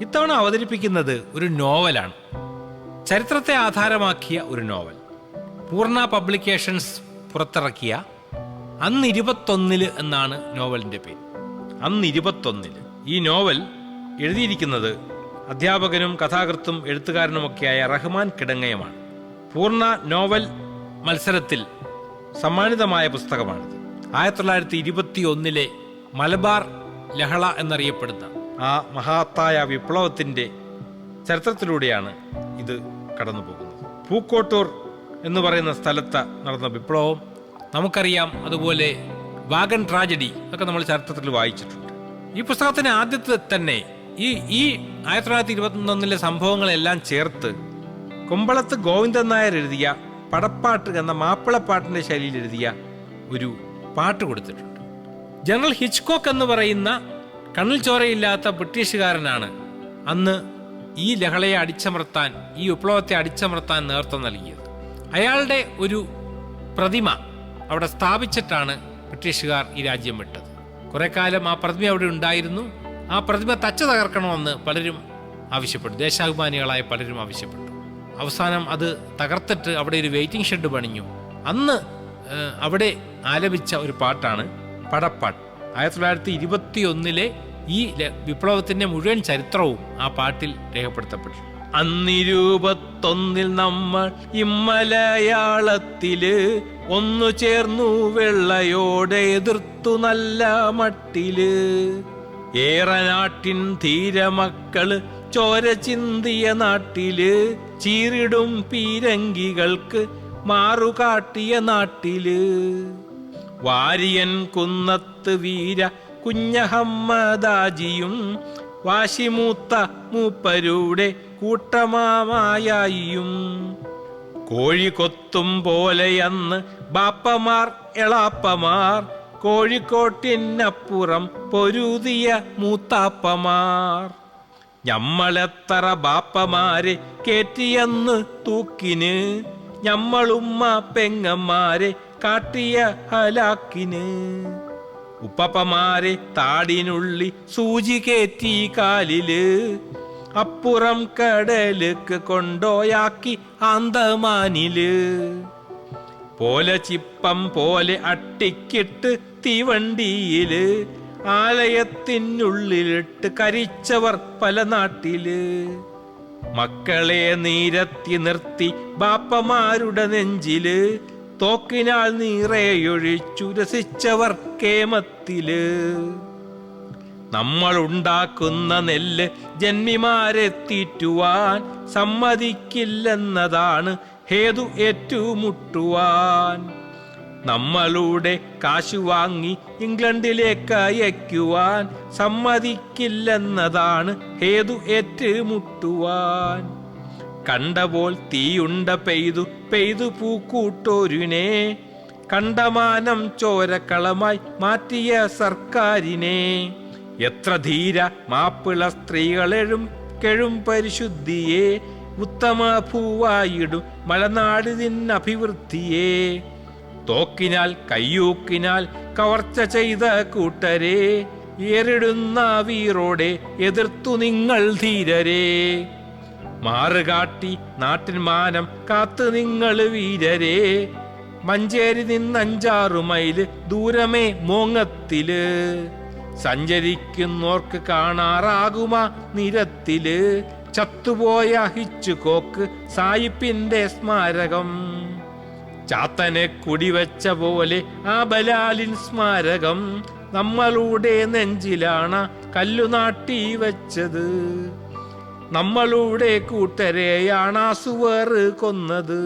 ഇത്തവണ അവതരിപ്പിക്കുന്നത് ഒരു നോവലാണ്. ചരിത്രത്തെ ആധാരമാക്കിയ ഒരു നോവൽ. പൂർണ പബ്ലിക്കേഷൻസ് പുറത്തിറക്കിയ അന്ന് ഇരുപത്തൊന്നിൽ എന്നാണ് നോവലിന്റെ പേര്. അന്ന് ഇരുപത്തൊന്നിൽ. ഈ നോവൽ എഴുതിയിരിക്കുന്നത് അധ്യാപകനും കഥാകൃത്തും എഴുത്തുകാരനുമൊക്കെയായ റഹ്മാൻ കിടങ്ങയമാണ്. പൂർണ നോവൽ മത്സരത്തിൽ സമ്മാനിതമായ പുസ്തകമാണിത്. ആയിരത്തി തൊള്ളായിരത്തി ഇരുപത്തി ഒന്നിലെ മലബാർ ലഹള എന്നറിയപ്പെടുന്ന ആ മഹാത്തായ വിപ്ലവത്തിന്റെ ചരിത്രത്തിലൂടെയാണ് ഇത് കടന്നു പോകുന്നത്. പൂക്കോട്ടൂർ എന്ന് പറയുന്ന സ്ഥലത്ത് നടന്ന വിപ്ലവം നമുക്കറിയാം. അതുപോലെ വാഗൻ ട്രാജഡി ഒക്കെ നമ്മൾ ചരിത്രത്തിൽ വായിച്ചിട്ടുണ്ട്. ഈ പുസ്തകത്തിന് ആദ്യത്തെ തന്നെ ഈ ഈ ആയിരത്തി തൊള്ളായിരത്തി ഇരുപത്തൊന്നിലെ സംഭവങ്ങളെല്ലാം ചേർത്ത് കുമ്പളത്ത് ഗോവിന്ദൻ നായർ എഴുതിയ പടപ്പാട്ട് എന്ന മാപ്പിളപ്പാട്ടിന്റെ ശൈലിയിൽ എഴുതിയ ഒരു പാട്ട് കൊടുത്തിട്ടുണ്ട്. ജനറൽ ഹിച്ച്കോക്ക് എന്ന് പറയുന്ന കണ്ണിൽ ചോരയില്ലാത്ത ബ്രിട്ടീഷുകാരനാണ്. അന്ന് ഈ ലഹളയെ അടിച്ചമർത്താൻ ഈ വിപ്ലവത്തെ അടിച്ചമർത്താൻ നേതൃത്വം നൽകിയത്. അയാളുടെ ഒരു പ്രതിമ അവിടെ സ്ഥാപിച്ചിട്ടാണ് ബ്രിട്ടീഷുകാർ ഈ രാജ്യം വിട്ടത്. കുറെ കാലം ആ പ്രതിമ അവിടെ ഉണ്ടായിരുന്നു. ആ പ്രതിമ തച്ചു തകർക്കണമെന്ന് പലരും ആവശ്യപ്പെട്ടു. ദേശാഭിമാനികളായ പലരും ആവശ്യപ്പെട്ടു. അവസാനം അത് തകർത്തിട്ട് അവിടെ ഒരു വെയിറ്റിംഗ് ഷെഡ് പണിഞ്ഞു. അന്ന് അവിടെ ആലപിച്ച ഒരു പാട്ടാണ് പടപ്പാട്ട്. ആയിരത്തി തൊള്ളായിരത്തി ഇരുപത്തി ഒന്നിലെ ഈ വിപ്ലവത്തിന്റെ മുഴുവൻ ചരിത്രവും ആ പാട്ടിൽ രേഖപ്പെടുത്തപ്പെട്ടു. അന്നിരുപത്തൊന്നിൽ നമ്മൾ ഇമ്മലയാളത്തിൽ ഒന്നു ചേർന്നു വെള്ളയോടെ എതിർത്തു നല്ല മട്ടിൽ. ഏറെ നാട്ടിൻ ധീരമക്കൾ ചോര ചിന്തിയ നാട്ടിൽ ചീറിടും പീരങ്കികൾക്ക് മാറുകാട്ടിയ നാട്ടിൽ. വാരിയൻ കുന്നത്ത് വീര കുഞ്ഞഹമ്മദാജിയും വാശിമൂത്ത മൂപ്പരുടെ കൂട്ടമാമായായിയും കോഴി കൊത്തും പോലെയന്ന് ബാപ്പമാർ എളാപ്പമാർ കോഴിക്കോട്ടിനപ്പുറം പൊരുതിയ മൂത്താപ്പമാർ. ഞമ്മളെത്ര ബാപ്പമാരെ കേറ്റിയന്ന് തൂക്കിന് ഞമ്മളുമ്മ പെങ്ങന്മാരെ കാട്ടിയ ഹലാക്കിന്. ഉപ്പപ്പമാരെ താടിനുള്ളി സൂചി കേറ്റി കാലിൽ. അപ്പുറം കടലുക്ക് കൊണ്ടോയാക്കി അന്തമാനിൽ പോലെ ചിപ്പം പോലെ അട്ടിക്കിട്ട് തീവണ്ടിയിൽ. ആലയത്തിനുള്ളിലിട്ട് കരിച്ചവർ പല നാട്ടിൽ. മക്കളെ നീരത്തി നിർത്തി ബാപ്പമാരുടെ നെഞ്ചിൽ. തോക്കിനാൽ നീറെയൊഴിച്ചു രസിച്ചവർ കേമത്തിൽ നമ്മൾ ഉണ്ടാക്കുന്ന നെല്ല് ജന്മിമാരെത്തിറ്റുവാൻ സമ്മതിക്കില്ലെന്നതാണ് ഹേതു ഏറ്റുമുട്ടുവാൻ. നമ്മളുടെ കാശു വാങ്ങി ഇംഗ്ലണ്ടിലേക്ക് അയക്കുവാൻ സമ്മതിക്കില്ലെന്നതാണ് ഹേതു ഏറ്റുമുട്ടുവാൻ. കണ്ടപോൽ തീയുണ്ട പെയ്തു പെയ്തു പൂക്കൂട്ടോരുനെ കണ്ടമാനം ചോരക്കളമായി മാറ്റിയ സർക്കാരിനെ. എത്ര ധീര മാപ്പിള സ്ത്രീകളെഴും കെഴും പരിശുദ്ധിയെ. ഉത്തമ ഭൂവായിടും മലനാടിതിനഭിവൃദ്ധിയെ. തോക്കിനാൽ കയ്യൂക്കിനാൽ കവർച്ച ചെയ്ത കൂട്ടരെ. ഏറിടുന്ന വീറോടെ എതിർത്തു നിങ്ങൾ ധീരരെ. മാറുകാട്ടി നാട്ടിൻ മാനം കാത്തു നിങ്ങൾ വീരരേ. മഞ്ചേരി നിന്നഞ്ചാറു മൈൽ ദൂരമേ മോങ്ങത്തിൽ. സഞ്ചരിക്കുന്നോർക്ക് കാണാറാകുമ നിരത്തിൽ. ചത്തുപോയ ഹിച്ചുകോക്ക് സായിപ്പിന്റെ സ്മാരകം. ചാത്തനെ കുടിവെച്ച പോലെ ആ ബലാലിൻ സ്മാരകം നമ്മളുടെ നെഞ്ചിലാണ് കല്ലുനാട്ടി വെച്ചത്. നമ്മളുടെ കൂട്ടരെയാണ് ആ കൊന്നത്.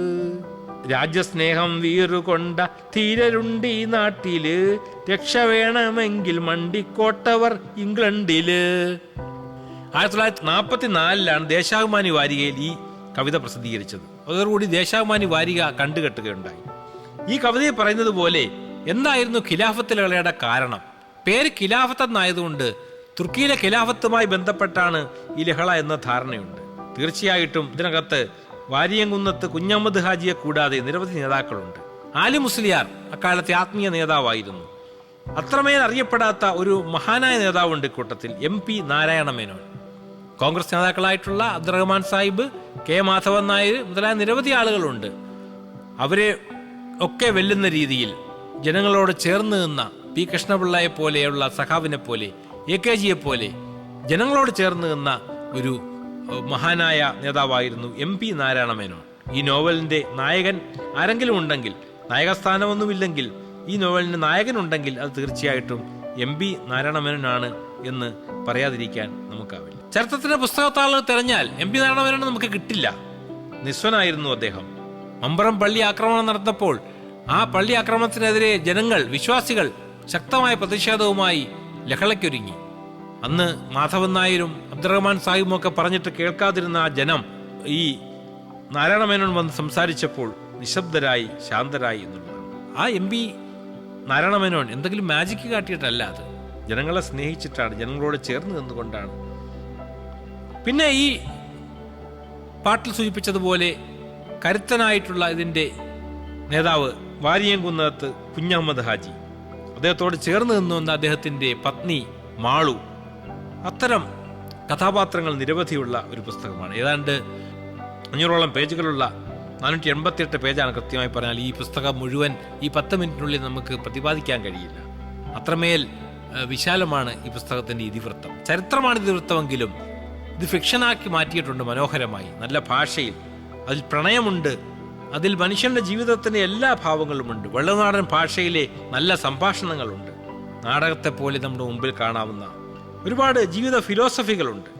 രാജ്യസ്നേഹം വീറുകൊണ്ട ധീരരുണ്ട് നാട്ടിൽ രക്ഷ വേണമെങ്കിൽ മണ്ടിക്കോട്ടവർ ഇംഗ്ലണ്ടിൽ. ആയിരത്തി തൊള്ളായിരത്തി നാൽപ്പത്തി നാലിലാണ് ദേശാഭിമാനി വാരികയിൽ ഈ കവിത പ്രസിദ്ധീകരിച്ചത്. അതോടുകൂടി ദേശാഭിമാനി വാരിക കണ്ടുകെട്ടുകയുണ്ടായി. ഈ കവിതയിൽ പറയുന്നത് പോലെ എന്തായിരുന്നു ഖിലാഫത്ത് കാരണം? പേര് ഖിലാഫത്ത് എന്നായതുകൊണ്ട് തുർക്കിയിലെ ഖിലാഫത്തുമായി ബന്ധപ്പെട്ടാണ് ഈ ലഹള എന്ന ധാരണയുണ്ട്. തീർച്ചയായിട്ടും ഇതിനകത്ത് വാരിയംകുന്നത്ത് കുഞ്ഞമ്മദ് ഹാജിയെ കൂടാതെ നിരവധി നേതാക്കളുണ്ട്. ആലി മുസ്ലിയാർ അക്കാലത്തെ ആത്മീയ നേതാവായിരുന്നു. അത്രമേൽ അറിയപ്പെടാത്ത ഒരു മഹാനായ നേതാവുണ്ട് ഇക്കൂട്ടത്തിൽ എം പി നാരായണ മേനോൻ. കോൺഗ്രസ് നേതാക്കളായിട്ടുള്ള അബ്ദുറഹ്മാൻ സാഹിബ് കെ മാധവൻ നായർ മുതലായ നിരവധി ആളുകളുണ്ട്. അവരെ ഒക്കെ വെല്ലുന്ന രീതിയിൽ ജനങ്ങളോട് ചേർന്ന് നിന്ന പി കൃഷ്ണപിള്ളയെ പോലെയുള്ള സഖാവിനെ പോലെ എ കെ ജിയെ പോലെ ജനങ്ങളോട് ചേർന്ന് നിന്ന ഒരു മഹാനായ നേതാവായിരുന്നു എം പി നാരായണ മേനോൻ. ഈ നോവലിന്റെ നായകൻ ആരെങ്കിലും ഉണ്ടെങ്കിൽ നായകസ്ഥാനമൊന്നുമില്ലെങ്കിൽ ഈ നോവലിന് നായകനുണ്ടെങ്കിൽ അത് തീർച്ചയായിട്ടും എം പി നാരായണ മേനോനാണ് എന്ന് പറയാതിരിക്കാൻ നമുക്കാവില്ല. ചരിത്രത്തിന്റെ പുസ്തകത്താളുകൾ തെരഞ്ഞാൽ എം പി നാരായണ മേനോൻ നമുക്ക് കിട്ടില്ല. നിസ്വനായിരുന്നു അദ്ദേഹം. മമ്പറം പള്ളി ആക്രമണം നടന്നപ്പോൾ ആ പള്ളി ആക്രമണത്തിനെതിരെ ജനങ്ങൾ വിശ്വാസികൾ ശക്തമായ പ്രതിഷേധവുമായി ലഹളയ്ക്കൊരുങ്ങി. അന്ന് മാധവൻ നായരും അബ്ദുറഹ്മാൻ സാഹിബും ഒക്കെ പറഞ്ഞിട്ട് കേൾക്കാതിരുന്ന ആ ജനം ഈ നാരായണ മേനോൻ വന്ന് സംസാരിച്ചപ്പോൾ നിശബ്ദരായി ശാന്തരായി എന്നുള്ളതാണ് ആ എം പി നാരായണ മേനോൻ എന്തെങ്കിലും മാജിക്ക് കാട്ടിയിട്ടല്ല അത്. ജനങ്ങളെ സ്നേഹിച്ചിട്ടാണ് ജനങ്ങളോട് ചേർന്ന് നിന്നുകൊണ്ടാണ്. പിന്നെ ഈ പാട്ടിൽ സൂചിപ്പിച്ചതുപോലെ കരുത്തനായിട്ടുള്ള ഇതിന്റെ നേതാവ് വാരിയംകുന്നത്ത് കുഞ്ഞഹമ്മദ് ഹാജി. അദ്ദേഹത്തോട് ചേർന്ന് നിന്നുവന്ന അദ്ദേഹത്തിന്റെ പത്നി മാളു. അത്തരം കഥാപാത്രങ്ങൾ നിരവധിയുള്ള ഒരു പുസ്തകമാണ്. ഏതാണ്ട് അഞ്ഞൂറോളം പേജുകളുള്ള നാനൂറ്റി എൺപത്തിയെട്ട് പേജാണ് കൃത്യമായി പറഞ്ഞാൽ ഈ പുസ്തകം മുഴുവൻ ഈ പത്ത് മിനിറ്റിനുള്ളിൽ നമുക്ക് പ്രതിപാദിക്കാൻ കഴിയില്ല. അത്രമേൽ വിശാലമാണ് ഈ പുസ്തകത്തിന്റെ ഇതിവൃത്തം. ചരിത്രമാണ് ഇതിവൃത്തമെങ്കിലും ഇത് ഫിക്ഷനാക്കി മാറ്റിയിട്ടുണ്ട് മനോഹരമായി. നല്ല ഭാഷയിൽ. അതിൽ പ്രണയമുണ്ട് അതിൽ മനുഷ്യന്റെ ജീവിതത്തിന്റെ എല്ലാ ഭാവങ്ങളുമുണ്ട്. വെള്ളനാടൻ ഭാഷയിലെ നല്ല സംഭാഷണങ്ങളുണ്ട്. നാടകത്തെ പോലെ നമ്മുടെ മുമ്പിൽ കാണാവുന്ന ഒരുപാട് ജീവിത ഫിലോസഫികളുണ്ട്.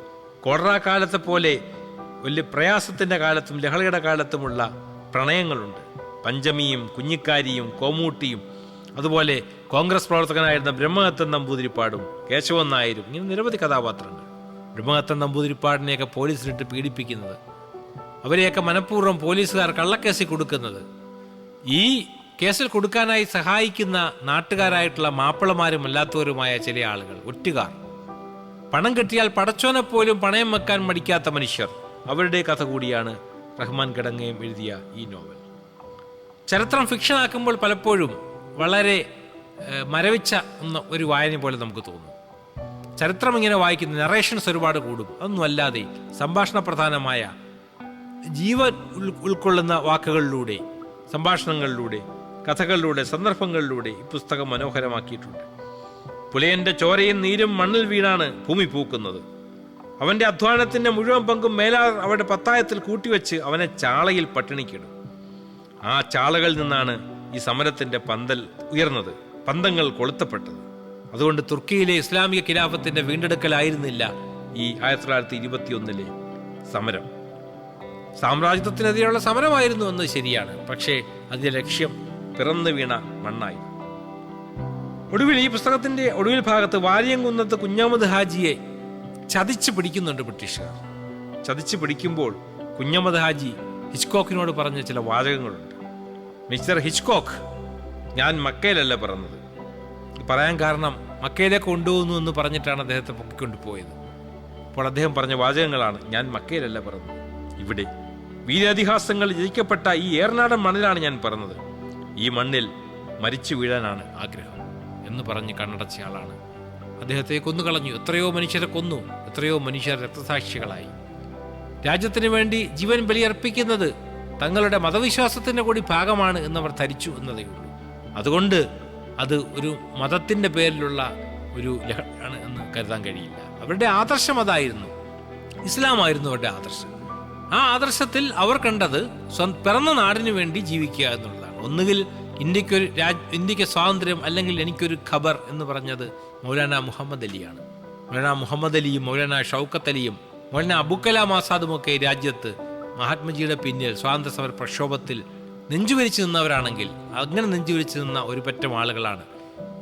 കോടറ കാലത്തെ പോലെ വലിയ പ്രയാസത്തിന്റെ കാലത്തും ലഹളയുടെ കാലത്തുമുള്ള പ്രണയങ്ങളുണ്ട്. പഞ്ചമിയും കുഞ്ഞിക്കാരിയും കോമൂട്ടിയും അതുപോലെ കോൺഗ്രസ് പ്രവർത്തകനായിരുന്ന ബ്രഹ്മഹത്തൻ നമ്പൂതിരിപ്പാടും കേശവൻ നായരും ഇങ്ങനെ നിരവധി കഥാപാത്രങ്ങൾ. ബ്രഹ്മഹത്തൻ നമ്പൂതിരിപ്പാടിനെയൊക്കെ പോലീസിലിട്ട് പീഡിപ്പിക്കുന്നത് അവരെയൊക്കെ മനഃപൂർവം പോലീസുകാർ കള്ളക്കേസിൽ കൊടുക്കുന്നത്. ഈ കേസിൽ കൊടുക്കാനായി സഹായിക്കുന്ന നാട്ടുകാരായിട്ടുള്ള മാപ്പിളമാരും അല്ലാത്തവരുമായ ചില ആളുകൾ ഒറ്റുകാർ. പണം കിട്ടിയാൽ പടച്ചോനെ പോലും പണയം വെക്കാൻ മടിക്കാത്ത മനുഷ്യർ. അവരുടെ കഥ കൂടിയാണ് റഹ്മാൻ കിടങ്ങയും എഴുതിയ ഈ നോവൽ. ചരിത്രം ഫിക്ഷൻ ആക്കുമ്പോൾ പലപ്പോഴും വളരെ മരവിച്ച ഒരു വായന പോലെ നമുക്ക് തോന്നും. ചരിത്രം ഇങ്ങനെ വായിക്കുന്ന നറേഷൻസ് ഒരുപാട് കൂടും. അതൊന്നും അല്ലാതെ സംഭാഷണ പ്രധാനമായ ജീവൻ ഉൾക്കൊള്ളുന്ന വാക്കുകളിലൂടെ സംഭാഷണങ്ങളിലൂടെ കഥകളിലൂടെ സന്ദർഭങ്ങളിലൂടെ ഈ പുസ്തകം മനോഹരമാക്കിയിട്ടുണ്ട്. പുലയന്റെ ചോരയും നീരും മണ്ണിൽ വീണാണ് ഭൂമി പൂക്കുന്നത്. അവന്റെ അധ്വാനത്തിന്റെ മുഴുവൻ പങ്കും മേലാർ അവരുടെ പത്തായത്തിൽ കൂട്ടിവെച്ച് അവനെ ചാളയിൽ പട്ടിണിക്കിടും. ആ ചാളകളിൽ നിന്നാണ് ഈ സമരത്തിന്റെ പന്തൽ ഉയർന്നത് പന്തങ്ങൾ കൊളുത്തപ്പെട്ടത്. അതുകൊണ്ട് തുർക്കിയിലെ ഇസ്ലാമിക ഖിലാഫത്തിന്റെ വീണ്ടെടുക്കലായിരുന്നില്ല ഈ ആയിരത്തി തൊള്ളായിരത്തി ഇരുപത്തിയൊന്നിലെ സമരം. സാമ്രാജ്യത്വത്തിനെതിരെയുള്ള സമരമായിരുന്നു എന്ന് ശരിയാണ്. പക്ഷേ അതിന്റെ ലക്ഷ്യം പിറന്നു വീണ മണ്ണായി. ഒടുവിൽ ഈ പുസ്തകത്തിന്റെ ഒടുവിൽ ഭാഗത്ത് വാര്യംകുന്നത്ത് കുഞ്ഞാമത് ഹാജിയെ ചതിച്ചു പിടിക്കുന്നുണ്ട് ബ്രിട്ടീഷുകാർ. ചതിച്ചു പിടിക്കുമ്പോൾ കുഞ്ഞമ്മദ് ഹാജി ഹിച്ച്കോക്കിനോട് പറഞ്ഞ ചില വാചകങ്ങളുണ്ട്. മിസ്റ്റർ ഹിച്ച്കോക്ക് ഞാൻ മക്കയിലല്ല പറഞ്ഞത് പറയാൻ കാരണം മക്കയിലേക്ക് കൊണ്ടുപോകുന്നു എന്ന് പറഞ്ഞിട്ടാണ് അദ്ദേഹത്തെ പൊക്കിക്കൊണ്ടുപോയത്. അപ്പോൾ അദ്ദേഹം പറഞ്ഞ വാചകങ്ങളാണ് ഞാൻ മക്കയിലല്ല പറഞ്ഞത് ഇവിടെ വീരാതിഹാസങ്ങൾ രചിക്കപ്പെട്ട ഈ ഏറനാടൻ മണ്ണിലാണ് ഞാൻ പറഞ്ഞത് ഈ മണ്ണിൽ മരിച്ചു വീഴാനാണ് ആഗ്രഹം എന്ന് പറഞ്ഞ് കണ്ണടച്ച ആളാണ് അദ്ദേഹത്തെ കൊന്നുകളഞ്ഞു. എത്രയോ മനുഷ്യരെ കൊന്നു. എത്രയോ മനുഷ്യർ രക്തസാക്ഷികളായി. രാജ്യത്തിന് വേണ്ടി ജീവൻ ബലിയർപ്പിക്കുന്നത് തങ്ങളുടെ മതവിശ്വാസത്തിന്റെ കൂടി ഭാഗമാണ് എന്നവർ ധരിച്ചു എന്നതേ ഉള്ളൂ. അതുകൊണ്ട് അത് ഒരു മതത്തിന്റെ പേരിലുള്ള ഒരു ലഹളയാണ് എന്ന് കരുതാൻ കഴിയില്ല. അവരുടെ ആദർശം അതായിരുന്നു. ഇസ്ലാമായിരുന്നു അവരുടെ ആദർശം. ആ ആദർശത്തിൽ അവർ കണ്ടത് സ്വ- പിറന്ന നാടിനു വേണ്ടി ജീവിക്കുക എന്നുള്ളതാണ്. ഒന്നുകിൽ ഇന്ത്യക്കൊരു രാജ് ഇന്ത്യയ്ക്ക് സ്വാതന്ത്ര്യം അല്ലെങ്കിൽ എനിക്കൊരു ഖബർ എന്ന് പറഞ്ഞത് മൗലാന മുഹമ്മദ് അലിയാണ്. മൗലാന മുഹമ്മദ് അലിയും മൗലാന ഷൗക്കത്ത് അലിയും മൗലാന അബുക്കലാം ആസാദും ഒക്കെ ഈ രാജ്യത്ത് മഹാത്മജിയുടെ പിന്നിൽ സ്വാതന്ത്ര്യ സമര പ്രക്ഷോഭത്തിൽ നെഞ്ചുവരിച്ചു നിന്നവരാണെങ്കിൽ അങ്ങനെ നെഞ്ചുവരിച്ചു നിന്ന ഒരു പറ്റം ആളുകളാണ്.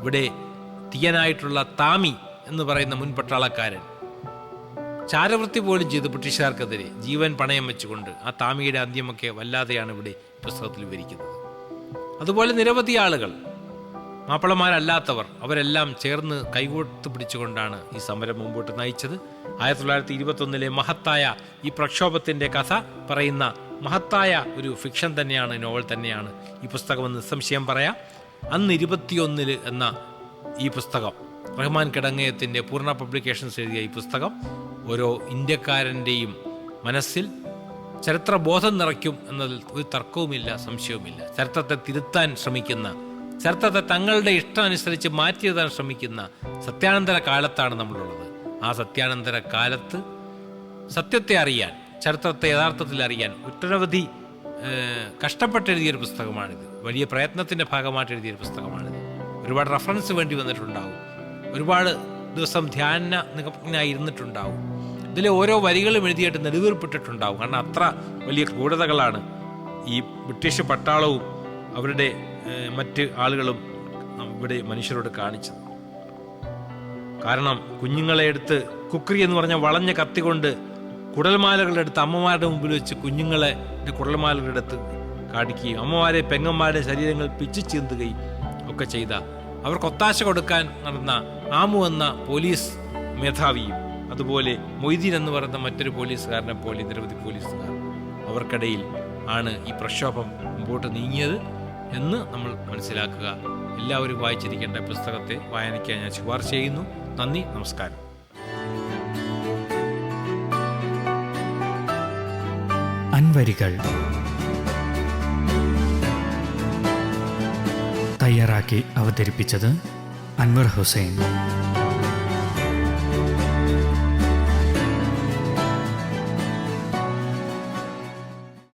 ഇവിടെ തീയനായിട്ടുള്ള താമി എന്ന് പറയുന്ന മുൻ പട്ടാളക്കാരൻ ചാരവൃത്തി പോലും ചെയ്ത് ബ്രിട്ടീഷുകാർക്കെതിരെ ജീവൻ പണയം വെച്ചുകൊണ്ട് ആ താമിയുടെ അന്ത്യമൊക്കെ വല്ലാതെയാണ് ഇവിടെ പുസ്തകത്തിൽ വിവരിക്കുന്നത്. അതുപോലെ നിരവധി ആളുകൾ മാപ്പിളമാരല്ലാത്തവർ അവരെല്ലാം ചേർന്ന് കൈകോർത്ത് പിടിച്ചുകൊണ്ടാണ് ഈ സമരം മുമ്പോട്ട് നയിച്ചത്. ആയിരത്തി തൊള്ളായിരത്തി ഇരുപത്തൊന്നിലെ മഹത്തായ ഈ പ്രക്ഷോഭത്തിന്റെ കഥ പറയുന്ന മഹത്തായ ഒരു ഫിക്ഷൻ തന്നെയാണ് നോവൽ തന്നെയാണ് ഈ പുസ്തകമെന്ന് നിസ്സംശയം പറയാം. അന്ന് ഇരുപത്തിയൊന്നിൽ എന്ന ഈ പുസ്തകം റഹ്മാൻ കിടങ്ങയത്തിന്റെ പൂർണ പബ്ലിക്കേഷൻസ് എഴുതിയ ഈ പുസ്തകം ഓരോ ഇന്ത്യക്കാരന്റെയും മനസ്സിൽ ചരിത്രബോധം നിറയ്ക്കും എന്നതിൽ ഒരു തർക്കവുമില്ല സംശയവുമില്ല. ചരിത്രത്തെ തിരുത്താൻ ശ്രമിക്കുന്ന ചരിത്രത്തെ തങ്ങളുടെ ഇഷ്ടം അനുസരിച്ച് മാറ്റിയെഴുതാൻ ശ്രമിക്കുന്ന സത്യാനന്തര കാലത്താണ് നമ്മളുള്ളത്. ആ സത്യാനന്തര കാലത്ത് സത്യത്തെ അറിയാൻ ചരിത്രത്തെ യഥാർത്ഥത്തിൽ അറിയാൻ ഒട്ടനവധി കഷ്ടപ്പെട്ട് കഷ്ടപ്പെട്ടെഴുതിയൊരു പുസ്തകമാണിത്. വലിയ പ്രയത്നത്തിന്റെ ഭാഗമായിട്ട് എഴുതിയൊരു പുസ്തകമാണിത്. ഒരുപാട് റെഫറൻസ് വേണ്ടി വന്നിട്ടുണ്ടാവും. ഒരുപാട് ദിവസം ധ്യാന നിഗമനായി ഇരുന്നിട്ടുണ്ടാവും ഇതിലെ ഓരോ വരികളും എഴുതിയിട്ട് നെടുവീർപ്പിട്ടിട്ടുണ്ടാവും. കാരണം അത്ര വലിയ ക്രൂരതകളാണ് ഈ ബ്രിട്ടീഷ് പട്ടാളവും അവരുടെ മറ്റ് ആളുകളും ഇവിടെ മനുഷ്യരോട് കാണിച്ചത്. കാരണം കുഞ്ഞുങ്ങളെ എടുത്ത് കുക്രി എന്ന് പറഞ്ഞ വളഞ്ഞ കത്തി കൊണ്ട് കുടൽമാലകളെടുത്ത് അമ്മമാരുടെ മുമ്പിൽ വെച്ച് കുഞ്ഞുങ്ങളെ കുടൽമാലകളെടുത്ത് കാണിക്കുകയും അമ്മമാരെ പെങ്ങന്മാരുടെ ശരീരങ്ങൾ പിച്ചു ചീന്തുകയും ഒക്കെ ചെയ്ത അവർക്ക് ഒത്താശ കൊടുക്കാൻ നടന്ന ആമു എന്ന പോലീസ് മേധാവിയും അതുപോലെ മൊയ്തീൻ എന്ന് പറയുന്ന മറ്റൊരു പോലീസുകാരനെ പോലെ നിരവധി പോലീസുകാർ അവർക്കിടയിൽ ആണ് ഈ പ്രക്ഷോഭം മുമ്പോട്ട് നീങ്ങിയത് എന്ന് നമ്മൾ മനസ്സിലാക്കുക. എല്ലാവരും വായിച്ചിരിക്കേണ്ട പുസ്തകത്തെ വായനയ്ക്കാൻ ഞാൻ ശുപാർശ ചെയ്യുന്നു. നന്ദി നമസ്കാരം. അൻവരികൾ തയ്യാറാക്കി അവതരിപ്പിച്ചത് അൻവർ ഹുസൈൻ.